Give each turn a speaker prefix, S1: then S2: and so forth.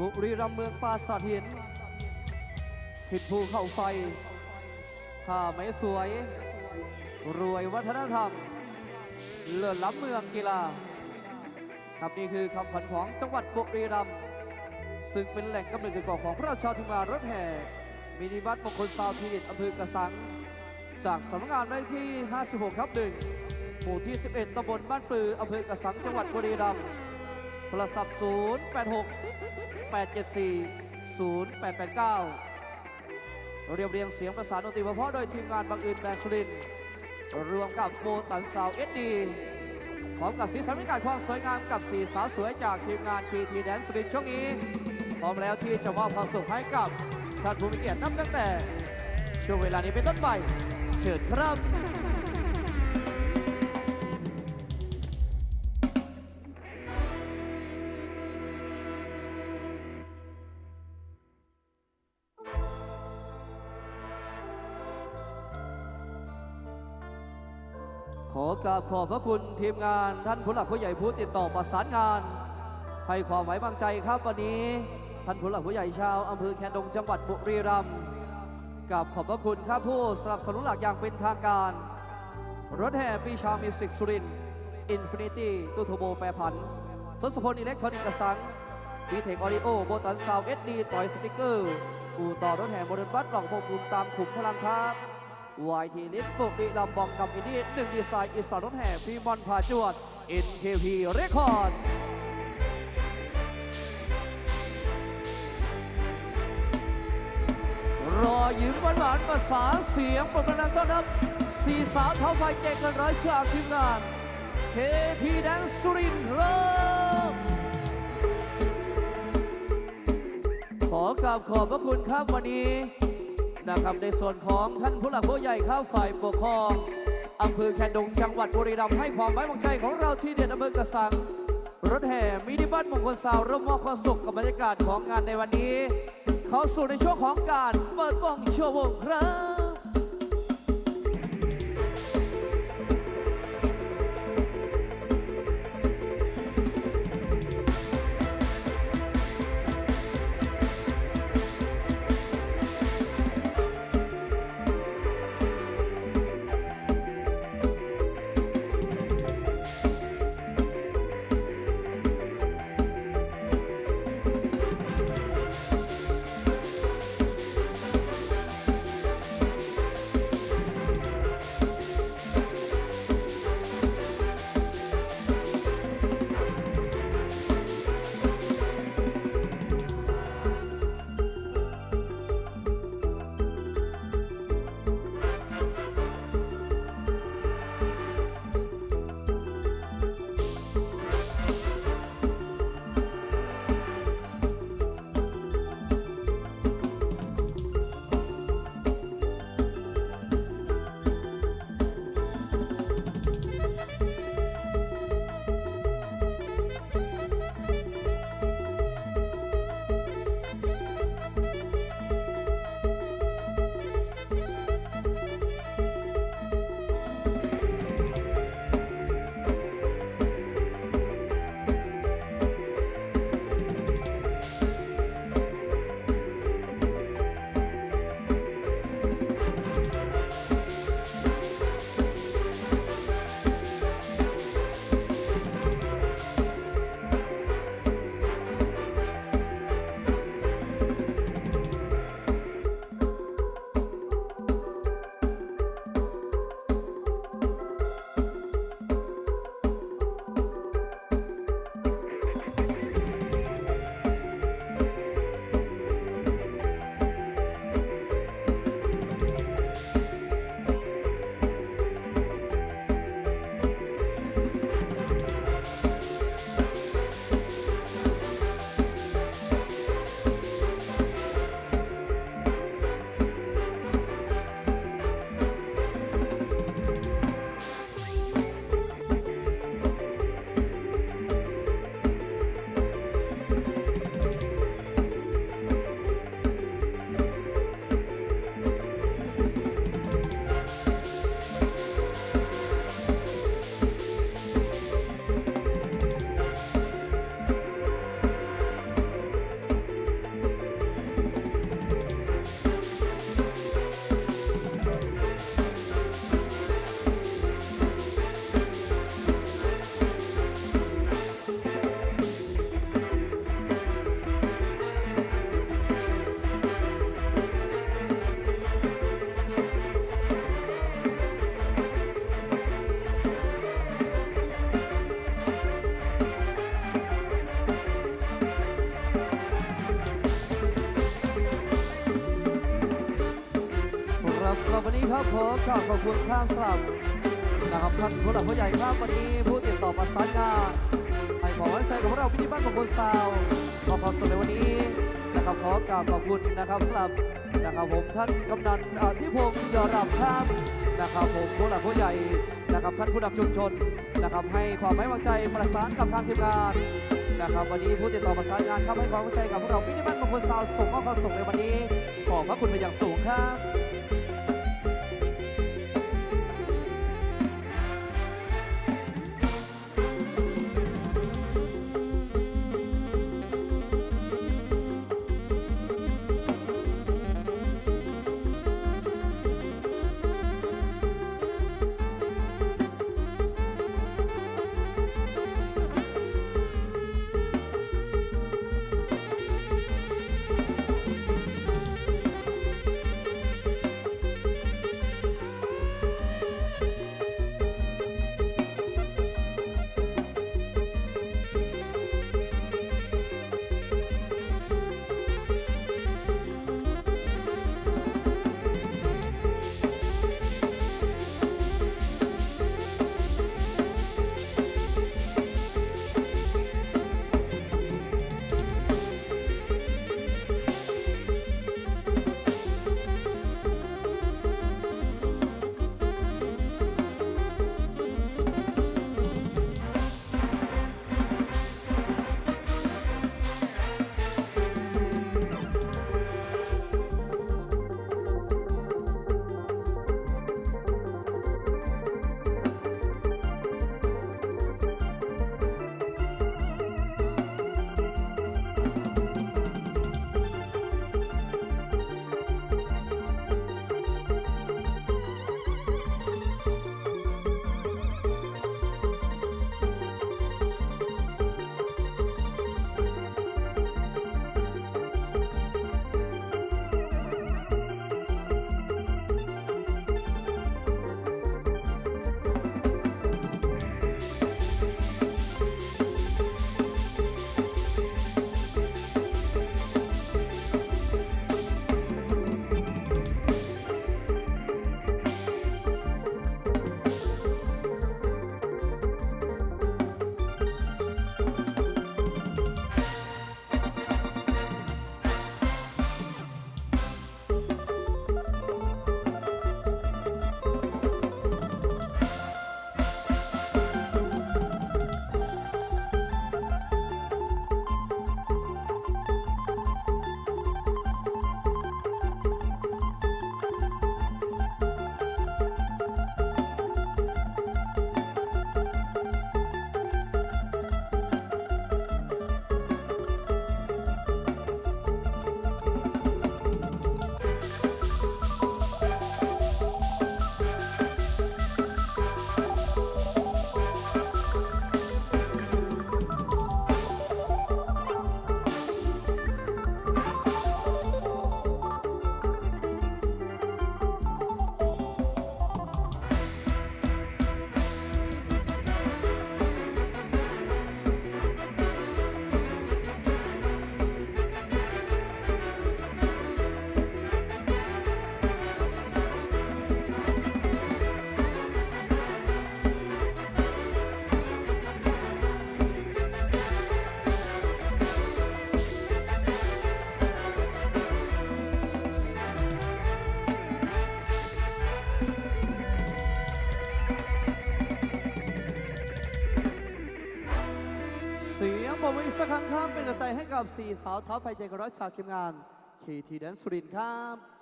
S1: บุรีรัมย์เมืองปราสาทหิน ผิดภูเข้าไฟข้าไม่สวย รวยวัฒนธรรม เลิศล้ำเมืองกีฬาครับนี่คือคำขวัญของจังหวัดบุรีรัมย์ซึ่งเป็นแหล่งกำเนิดเก่อของพระราชาธิมารถแห่มินิบัสมงคลซาวทีดอำเภอกระสัง จากสำนักงานได้ที่ 56ครับหนึ่งหมู่ที่ 11ตำบลบ้านปลืออำเภอกระสังจังหวัดบุรีรัมย์โทรศัพท์ 086 874 0889 เรียบเรียงเสียงประสานดนตรีเพราะโดยทีมงานบางอื่นแบรนด์สุรินรวมกับโมตันซาวเอสดีพร้อมกับสีสันบรรยากาศความสวยงามกับสีสาวสวยจากทีมงานทีทีแดนสุรินช่วงนี้ พร้อมแล้วที่จะมอบความสุขให้กับชาติภูมิเกียรตินับตั้งแต่ ช่วงเวลานี้เป็นต้นไปเชิญครับ กราบขอบพระคุณทีมงานท่านผู้หลักผู้ใหญ่ผู้ติดต่อประสานงาน ให้ความไว้วางใจครับวันนี้ ท่านผู้หลักผู้ใหญ่ชาวอำเภอแคนดงจังหวัดบุรีรัมย์กับขอบพระคุณครับผู้สนับสนุนหลักอย่างเป็นทางการ รถแห่ปีชามิวสิกสุรินอินฟินิตี้ตู้โทโบแปรผันทศพลอิเล็กทรอนิกส์สังวีเทคออดิโอโบตันซาวเอสดีต่อยสติกเกอร์อู่ต่อรถแห่โมเดิร์นบัสกล่องพงภูมิตามขุมพลังครับ วายทีลิฟบุรีลำบองนำอินดี้หนึ่งดีไซน์อิสานรถแห่พีมอนพาจวด NKP เรคคอร์ดรอยิ้มหวานหวานภาษาเสียงปรบมือดังต้อนรับสี่สาวเท้าไฟเจเกันร้อยเชือกทีมงานเทพีแดนสุรินทร์เริ่มขอกราบขอบพระคุณครับวันนี้ นะครับในส่วนของท่านผู้หลักผู้ใหญ่ข้าฝ่ายปกครองอำเภอแคนดงจังหวัดบุรีรัมย์ให้ความไว้วางใจของเราที่เด็ดอำเภอกระสังรถแห่มินิบัสมงคลสาวร่วมมอบความสุขกับบรรยากาศของงานในวันนี้ เข้าสู่ในช่วงของการเปิดวงโชว์วงครับ รับขอกราบขอบคุณข้ามสลับนะครับท่านผู้หลักผู้ใหญ่ครับวันนี้ผู้ติดต่อประสานงานให้ความไว้ใจกับพวกเราพิธีบ้านของคนซาวขอความสุขในวันนี้นะครับขอกราบขอบคุณนะครับสำหรับนะครับผมท่านกำนันที่พงศ์ยอรับครับนะครับผมผู้หลักผู้ใหญ่นะครับท่านผู้นำชุมชนนะครับให้ความไว้วางใจประสานกับทางทีมงานนะครับวันนี้ผู้ติดต่อประสานงานครับให้ความเข้าใจกับพวกเราพิธีบ้านมงคลซาวส่งมอความสุขในวันนี้ขอบพระคุณเป็นอย่างสูงครับ สักครั้งครับเป็นกำลังใจให้กับสี่สาวเท้าไฟใจกระร้อยจากทีมงาน KT แดนสุรินทร์ครับ